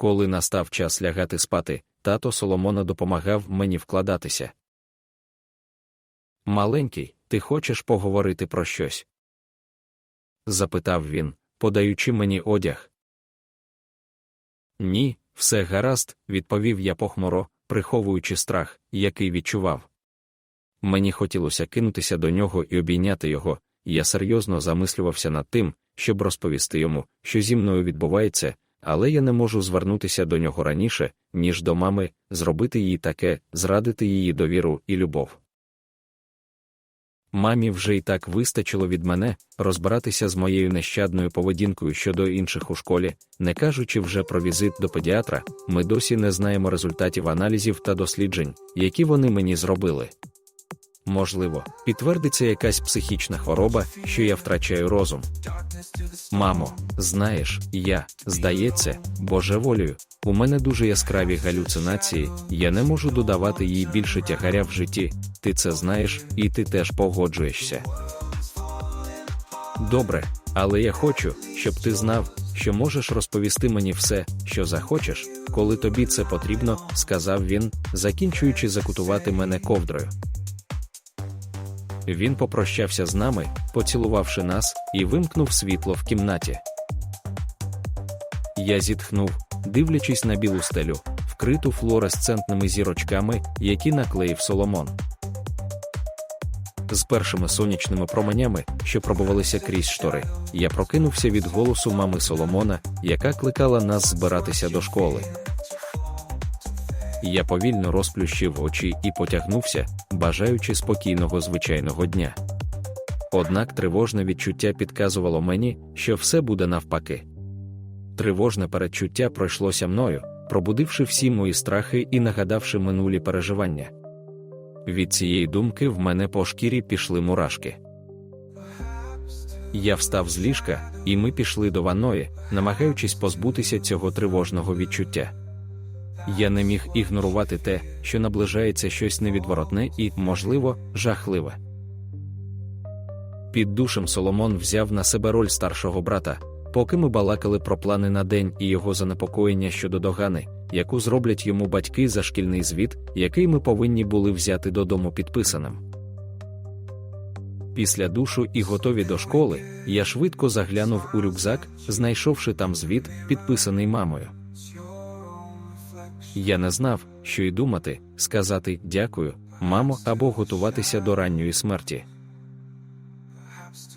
Коли настав час лягати спати, тато Соломона допомагав мені вкладатися. Маленький, ти хочеш поговорити про щось? запитав він, подаючи мені одяг. Ні, все гаразд, відповів я похмуро, приховуючи страх, який відчував. Мені хотілося кинутися до нього і обійняти його, я серйозно замислювався над тим, щоб розповісти йому, що зі мною відбувається, але я не можу звернутися до нього раніше, ніж до мами, зробити їй таке, зрадити її довіру і любов. Мамі вже й так вистачило від мене розбиратися з моєю нещадною поведінкою щодо інших у школі, не кажучи вже про візит до педіатра, ми досі не знаємо результатів аналізів та досліджень, які вони мені зробили. Можливо, підтвердиться якась психічна хвороба, що я втрачаю розум. Мамо, знаєш, я, здається, божеволію, у мене дуже яскраві галюцинації, я не можу додавати їй більше тягаря в житті, ти це знаєш, і ти теж погоджуєшся. Добре, але я хочу, щоб ти знав, що можеш розповісти мені все, що захочеш, коли тобі це потрібно, сказав він, закінчуючи закутувати мене ковдрою. Він попрощався з нами, поцілувавши нас, і вимкнув світло в кімнаті. Я зітхнув, дивлячись на білу стелю, вкриту флуоресцентними зірочками, які наклеїв Соломон. З першими сонячними променями, що пробувалися крізь штори, я прокинувся від голосу мами Соломона, яка кликала нас збиратися до школи. Я повільно розплющив очі і потягнувся, бажаючи спокійного звичайного дня. Однак тривожне відчуття підказувало мені, що все буде навпаки. Тривожне передчуття пройшлося мною, пробудивши всі мої страхи і нагадавши минулі переживання. Від цієї думки в мене по шкірі пішли мурашки. Я встав з ліжка, і ми пішли до ванної, намагаючись позбутися цього тривожного відчуття. Я не міг ігнорувати те, що наближається щось невідворотне і, можливо, жахливе. Під душем Соломон взяв на себе роль старшого брата, поки ми балакали про плани на день і його занепокоєння щодо догани, яку зроблять йому батьки за шкільний звіт, який ми повинні були взяти додому підписаним. Після душу і готові до школи, я швидко заглянув у рюкзак, знайшовши там звіт, підписаний мамою. Я не знав, що й думати, сказати дякую, мамо, або готуватися до ранньої смерті.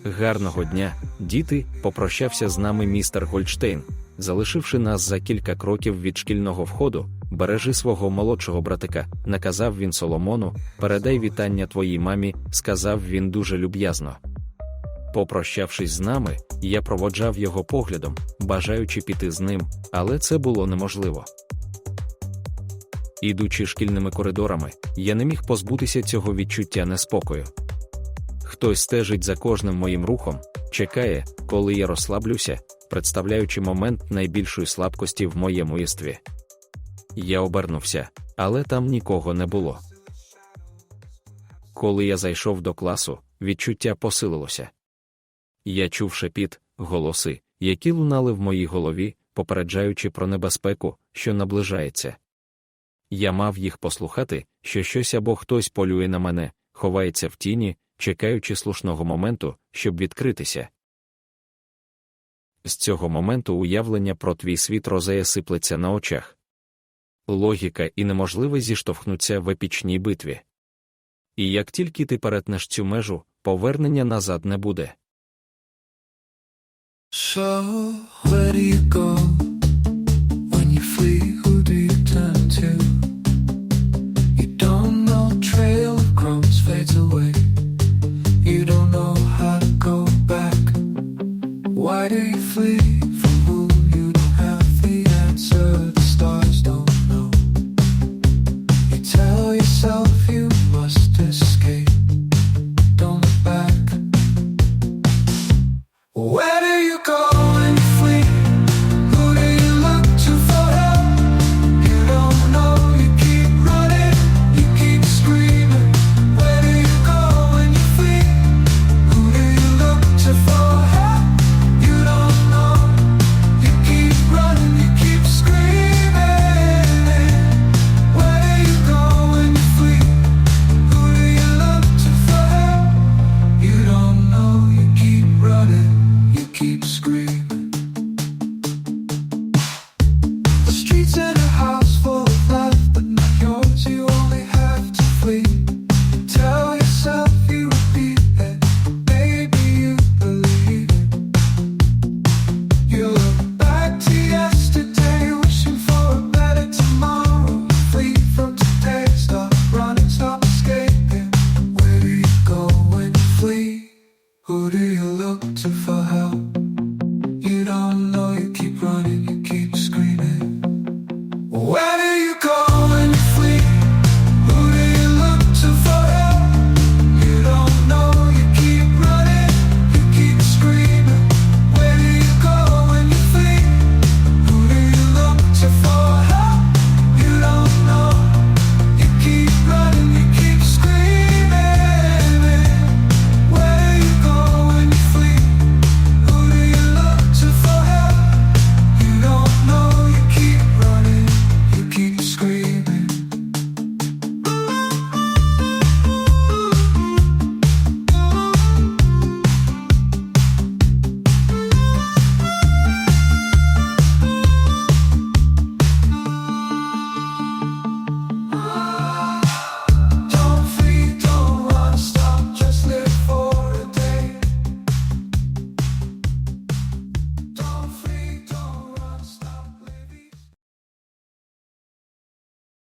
Гарного дня, діти, попрощався з нами містер Гольдштейн, залишивши нас за кілька кроків від шкільного входу, бережи свого молодшого братика, наказав він Соломону, передай вітання твоїй мамі, сказав він дуже люб'язно. Попрощавшись з нами, я проводжав його поглядом, бажаючи піти з ним, але це було неможливо. Ідучи шкільними коридорами, я не міг позбутися цього відчуття неспокою. Хтось стежить за кожним моїм рухом, чекає, коли я розслаблюся, представляючи момент найбільшої слабкості в моєму єстві. Я обернувся, але там нікого не було. Коли я зайшов до класу, відчуття посилилося. Я чув шепіт, голоси, які лунали в моїй голові, попереджаючи про небезпеку, що наближається. Я мав їх послухати, що щось або хтось полює на мене, ховається в тіні, чекаючи слушного моменту, щоб відкритися. З цього моменту уявлення про твій світ розея сиплеться на очах. Логіка і неможливе зіштовхнуться в епічній битві. І як тільки ти перетнеш цю межу, повернення назад не буде. So Why do you flee?